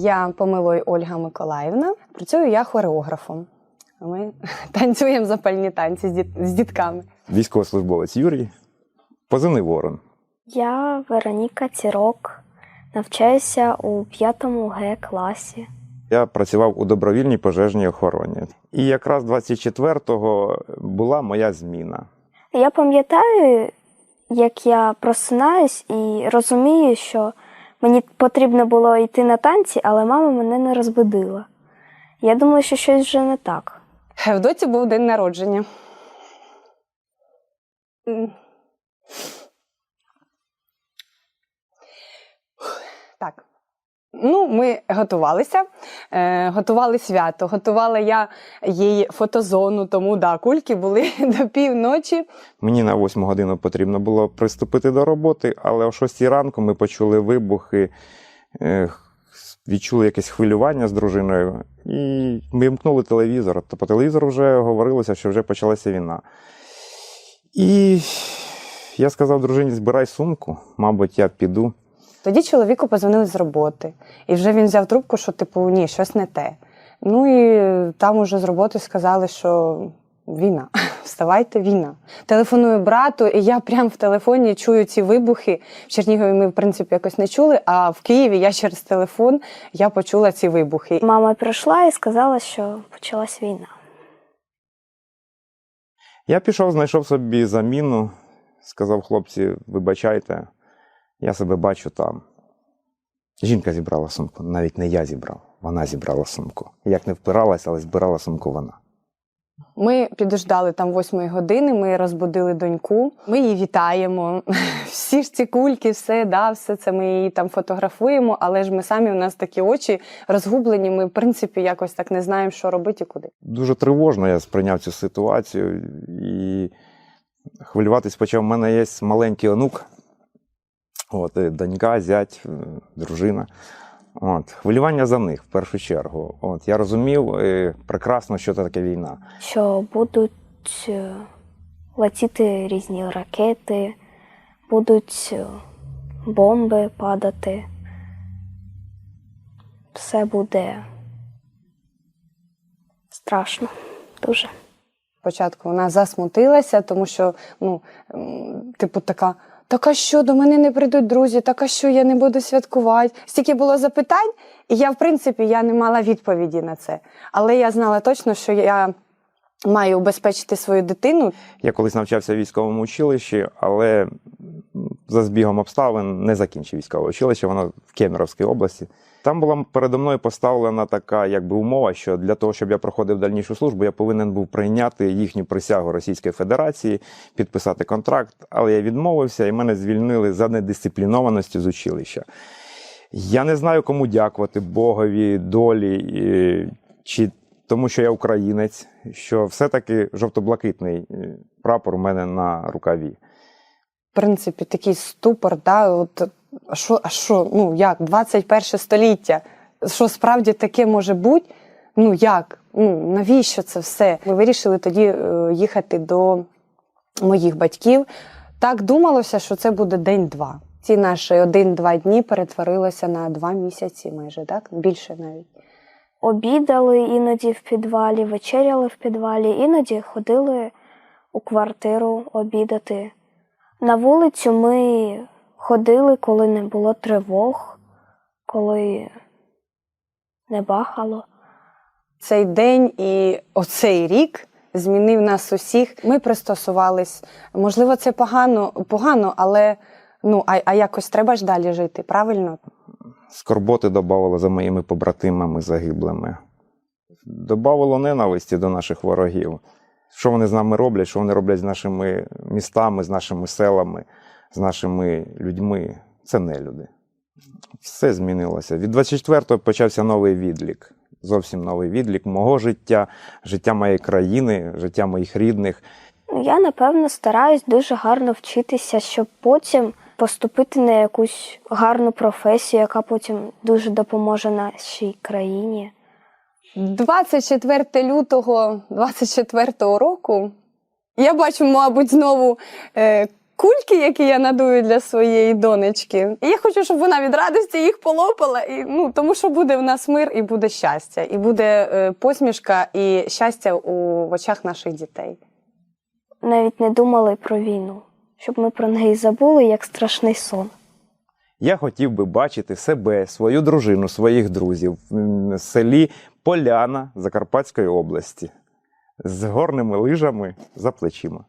Я Помилой Ольга Миколаївна. Працюю я хореографом. Ми танцюємо запальні танці з, діт- з дітками. Військовослужбовець Юрій, позивний ворон. Я Вероніка Цірок, навчаюся у 5 Г класі. Я працював у добровільній пожежній охороні. І якраз 24-го була моя зміна. Я пам'ятаю, як я просинаюсь і розумію, що мені потрібно було йти на танці, але мама мене не розбудила. Я думаю, що щось вже не так. В доці був день народження. Так. Ну, ми готувалися, е, готували свято, готувала я їй фотозону, тому да, кульки були до півночі. Мені на 8 годину потрібно було приступити до роботи, але о 6 ранку ми почули вибухи, е, відчули якесь хвилювання з дружиною і ми вмкнули телевізор. По телевізору вже говорилося, що вже почалася війна. І я сказав дружині: збирай сумку, мабуть, я піду. Тоді чоловіку позвонили з роботи, і вже він взяв трубку, що типу ні, щось не те. Ну і там уже з роботи сказали, що війна, вставайте, війна. Телефоную брату, і я прямо в телефоні чую ці вибухи. В Чернігові ми, в принципі, якось не чули, а в Києві я через телефон я почула ці вибухи. Мама прийшла і сказала, що почалась війна. Я пішов, знайшов собі заміну, сказав хлопці, вибачайте, я себе бачу там. Жінка зібрала сумку, навіть не я зібрав, вона зібрала сумку. Як не впиралася, але збирала сумку вона. Ми підождали там восьмої години, ми розбудили доньку, ми її вітаємо. Всі ж ці кульки, все, да, все це ми її там фотографуємо, але ж ми самі у нас такі очі розгублені. Ми, в принципі, якось так не знаємо, що робити і куди. Дуже тривожно я сприйняв цю ситуацію і хвилюватись почав. У мене є маленький онук, от, донька, зять, е, дружина. От, хвилювання за них в першу чергу. От, я розумів е, прекрасно, що це таке війна. Що будуть е, летіти різні ракети, будуть е, бомби падати. Все буде страшно дуже. Спочатку вона засмутилася, тому що, ну, типу, така. Так а що до мене не прийдуть друзі? Так а що я не буду святкувати? Стільки було запитань, і я, в принципі, я не мала відповіді на це. Але я знала точно, що я маю убезпечити свою дитину. Я колись навчався в військовому училищі, але за збігом обставин не закінчив військове училище, воно в Кемеровській області. Там була передо мною поставлена така якби умова, що для того, щоб я проходив дальнішу службу, я повинен був прийняти їхню присягу Російської Федерації, підписати контракт, але я відмовився і мене звільнили за недисциплінованістю з училища. Я не знаю, кому дякувати Богові, долі, чи тому, що я українець, що все-таки жовто-блакитний е, прапор у мене на рукаві. Принципі, такий ступор, да, от, а що, а що, ну як, 21 століття, що справді таке може бути? Ну як? Ну навіщо це все? Ми вирішили тоді е, їхати до моїх батьків. Так думалося, що це буде день-два. Ці наші один-два дні перетворилося на два місяці, майже так, більше навіть. Обідали іноді в підвалі, вечеряли в підвалі, іноді ходили у квартиру обідати. На вулицю ми ходили, коли не було тривог, коли не бахало. Цей день і оцей рік змінив нас усіх. Ми пристосувались. Можливо, це погано, погано, але ну а, а якось треба ж далі жити, правильно? Скорботи додавало за моїми побратимами загиблими. Добавило ненависті до наших ворогів. Що вони з нами роблять, що вони роблять з нашими містами, з нашими селами, з нашими людьми. Це не люди. Все змінилося. Від 24-го почався новий відлік. Зовсім новий відлік мого життя, життя моєї країни, життя моїх рідних. Ну, Я, напевно, стараюсь дуже гарно вчитися, щоб потім поступити на якусь гарну професію, яка потім дуже допоможе нашій країні. 24 лютого 24 року я бачу, мабуть, знову е, кульки, які я надую для своєї донечки. І я хочу, щоб вона від радості їх полопала. І, ну, тому що буде в нас мир і буде щастя, і буде е, посмішка і щастя у в очах наших дітей. Навіть не думали про війну, щоб ми про неї забули як страшний сон. Я хотів би бачити себе, свою дружину, своїх друзів в селі Поляна Закарпатської області з горними лижами за плечима.